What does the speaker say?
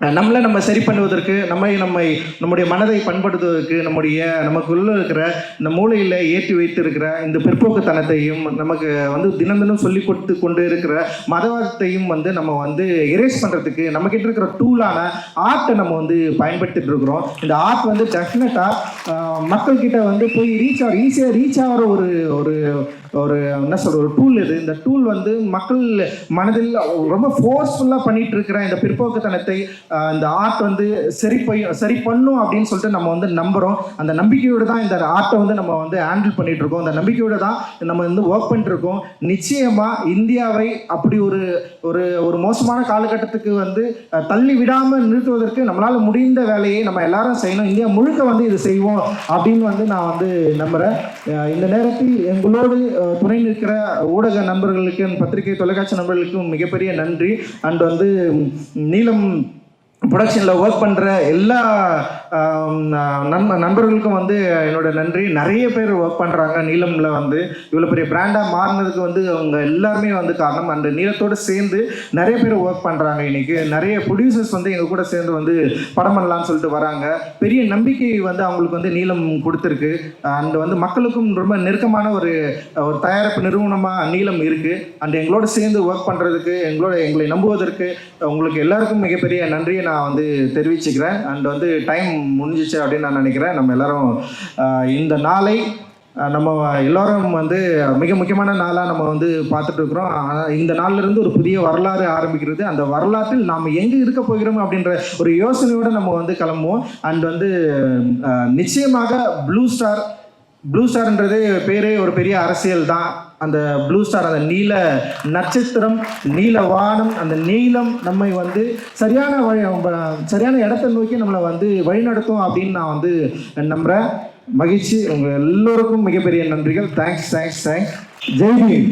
நம்மளை நம்ம சரி பண்ணுவதற்கு நம்மை நம்மை நம்முடைய மனதை பண்படுத்துவதற்கு நம்முடைய நமக்குள்ள இருக்கிற இந்த மூளையில் ஏற்றி வைத்து இருக்கிற இந்த பிற்போக்குத்தனத்தையும் நமக்கு வந்து தினம் தினம் சொல்லி கொடுத்து கொண்டு இருக்கிற மதவாதத்தையும் வந்து நம்ம வந்து எரேஸ் பண்ணுறதுக்கு நம்மக்கிட்ட இருக்கிற டூலான ஆர்ட்டை நம்ம வந்து பயன்படுத்திட்டு இருக்கிறோம். இந்த ஆர்ட் வந்து டெஃபினட்டாக மக்கள்கிட்ட வந்து போய் ரீச் ஆகிற ஈஸியாக ரீச் ஆகிற ஒரு ஒரு ஒரு என்ன சொல்ற ஒரு டூல் இது இந்த டூல் வந்து மக்கள் மனதில் ரொம்ப ஃபோர்ஸ்ஃபுல்லாக பண்ணிட்டு இருக்கிற இந்த பிற்போக்குத்தனத்தை இந்த ஆர்ட் வந்து சரி பை சரி பண்ணும் அப்படின்னு சொல்லிட்டு நம்ம வந்து நம்புகிறோம் அந்த நம்பிக்கையோடு தான் இந்த ஆர்ட்டை வந்து நம்ம வந்து ஹேண்டில் பண்ணிட்டு இருக்கோம் அந்த நம்பிக்கையோடு தான் நம்ம வந்து ஒர்க் பண்ணிட்டு இருக்கோம் நிச்சயமாக இந்தியாவை அப்படி ஒரு ஒரு ஒரு மோசமான காலகட்டத்துக்கு வந்து தள்ளி விடாமல் நிறுத்துவதற்கு நம்மளால் முடிந்த வேலையை நம்ம எல்லாரும் செய்யணும். இந்தியா முழுக்க வந்து இது செய்வோம் அப்படின்னு வந்து நான் வந்து நம்புகிறேன் இந்த நேரத்தில் எங்களோடு துணை நிற்கிற ஊடக நண்பர்களுக்கு பத்திரிகை தொலைக்காட்சி நண்பர்களுக்கும் மிகப்பெரிய நன்றி. அண்ட் வந்து நீளம் ப்ரொடக்ஷனில் ஒர்க் பண்ணுற எல்லா நண்ப நண்பர்களுக்கும் வந்து என்னோட நன்றி. நிறைய பேர் ஒர்க் பண்ணுறாங்க நீலமில் வந்து இவ்வளோ பெரிய பிராண்டாக மாறினதுக்கு வந்து அவங்க எல்லாருமே வந்து காரணம். அந்த நீளத்தோடு சேர்ந்து நிறைய பேர் ஒர்க் பண்ணுறாங்க இன்றைக்கி நிறைய ப்ரொடியூசர்ஸ் வந்து எங்கள் கூட சேர்ந்து வந்து படம் பண்ணலான்னு சொல்லிட்டு வராங்க. பெரிய நம்பிக்கை வந்து அவங்களுக்கு வந்து நீளம் கொடுத்துருக்கு. அண்ட் வந்து மக்களுக்கும் ரொம்ப நெருக்கமான ஒரு ஒரு தயாரிப்பு நிறுவனமாக நீளம் இருக்குது அண்ட் எங்களோட சேர்ந்து ஒர்க் பண்ணுறதுக்கு எங்களோட எங்களை நம்புவதற்கு உங்களுக்கு எல்லாருக்கும் மிகப்பெரிய நன்றியை நான் வந்து தெரிவிச்சுக்கிறேன். அண்ட் வந்து டைம் முடிஞ்சிச்சு அப்படின்னு நான் நினைக்கிறேன். நம்ம எல்லாரும் இந்த நாளை நம்ம எல்லோரும் வந்து மிக முக்கியமான நாளாக நம்ம வந்து பார்த்துட்டு இருக்கிறோம். இந்த நாளிலிருந்து ஒரு புதிய வரலாறு ஆரம்பிக்கிறது. அந்த வரலாற்றில் நாம் எங்கே இருக்க போகிறோம் அப்படின்ற ஒரு யோசனையோடு நம்ம வந்து கிளம்புவோம். அண்ட் வந்து நிச்சயமாக ப்ளூ ஸ்டார் ப்ளூ ஸ்டார்ன்றது பேரே ஒரு பெரிய அரசியல் தான். அந்த ப்ளூ ஸ்டார் அந்த நீல நட்சத்திரம் நீல வானம் அந்த நீளம் நம்மை வந்து சரியான வழி சரியான இடத்தை நோக்கி நம்மளை வந்து வழிநடத்தும் அப்படின்னு நான் வந்து நம்புகிறேன் மகிழ்ச்சி. உங்கள் எல்லோருக்கும் மிகப்பெரிய நன்றிகள். Thanks thanks thanks Jai Bhim